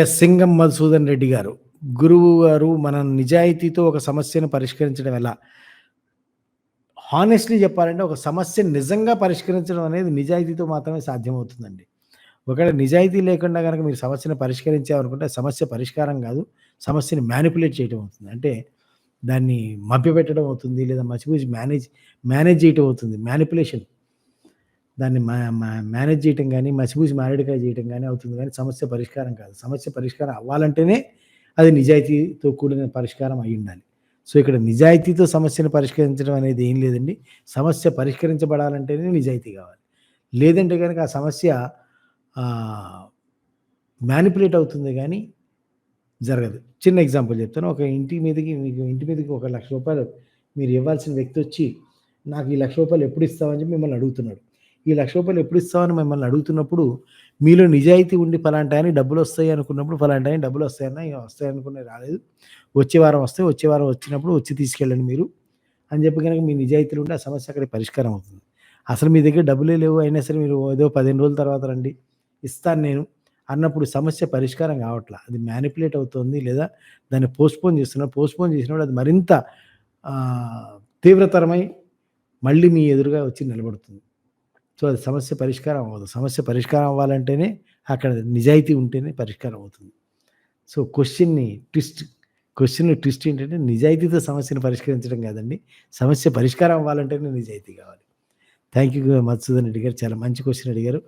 Yes Singam Madhusudan Reddy గారు. గురువు గారు మన నిజాయితీతో ఒక సమస్యను పరిష్కరించడం ఎలా? హానెస్ట్లీ చెప్పాలంటే ఒక సమస్యను నిజంగా పరిష్కరించడం అనేది నిజాయితీతో మాత్రమే సాధ్యమవుతుందండి. ఒకవేళ నిజాయితీ లేకుండా కనుక మీరు సమస్యను పరిష్కరించామనుకుంటే సమస్య పరిష్కారం కాదు సమస్యని మ్యానిపులేట్ చేయడం అవుతుంది. అంటే దాన్ని మభ్యపెట్టడం అవుతుంది లేదా మసిపూసి మేనేజ్ మేనేజ్ చేయటం అవుతుంది. మ్యానిపులేషన్ దాన్ని మా మేనేజ్ చేయటం కానీ మసిపూసి మారేడుకాయ చేయటం కానీ అవుతుంది కానీ సమస్య పరిష్కారం కాదు. సమస్య పరిష్కారం అవ్వాలంటేనే అది నిజాయితీతో కూడిన పరిష్కారం అయి ఉండాలి. సో ఇక్కడ నిజాయితీతో సమస్యను పరిష్కరించడం అనేది ఏం లేదండి. సమస్య పరిష్కరించబడాలంటేనే నిజాయితీ కావాలి. లేదంటే కనుక ఆ సమస్య మ్యానిపులేట్ అవుతుంది కానీ జరగదు. చిన్న ఎగ్జాంపుల్ చెప్తాను. ఒక ఇంటి మీదకి మీకు ఇంటి మీదకి ఒక లక్ష రూపాయలు మీరు ఇవ్వాల్సిన వ్యక్తి వచ్చి నాకు ఈ లక్ష రూపాయలు ఎప్పుడు ఇస్తామని చెప్పి మిమ్మల్ని అడుగుతున్నాడు. ఈ లక్ష రూపాయలు ఎప్పుడు ఇస్తావని మిమ్మల్ని అడుగుతున్నప్పుడు మీలో నిజాయితీ ఉండి ఫలాంటి ఆయన డబ్బులు వస్తాయి అనుకున్నప్పుడు ఫలాంటి ఆయన డబ్బులు వస్తాయన్నా వస్తాయి అనుకునే రాలేదు. వచ్చే వారం వస్తే వచ్చే వారం వచ్చినప్పుడు వచ్చి తీసుకెళ్ళండి మీరు అని చెప్పి కనుక మీ నిజాయితీలు ఉంటే ఆ సమస్య అక్కడ పరిష్కారం అవుతుంది. అసలు మీ దగ్గర డబ్బులే లేవు అయినా సరే మీరు ఏదో పదిహేను రోజుల తర్వాత రండి ఇస్తాను నేను అన్నప్పుడు సమస్య పరిష్కారం కావట్లా? అది మ్యానిపులేట్ అవుతుంది లేదా దాన్ని పోస్ట్పోన్ చేస్తున్నా పోస్ట్పోన్ చేసినప్పుడు అది మరింత తీవ్రతరమై మళ్ళీ మీ ఎదురుగా వచ్చి నిలబడుతుంది. సో అది సమస్య పరిష్కారం అవ్వదు. సమస్య పరిష్కారం అవ్వాలంటేనే అక్కడ నిజాయితీ ఉంటేనే పరిష్కారం అవుతుంది. సో క్వశ్చన్ని ట్విస్ట్ క్వశ్చన్ ట్విస్ట్ ఏంటంటే నిజాయితీతో సమస్యను పరిష్కరించడం కాదండి. సమస్య పరిష్కారం అవ్వాలంటేనే నిజాయితీ కావాలి. థ్యాంక్ యూ మధుసూదన్ రెడ్డి గారు చాలా మంచి క్వశ్చన్ అడిగారు.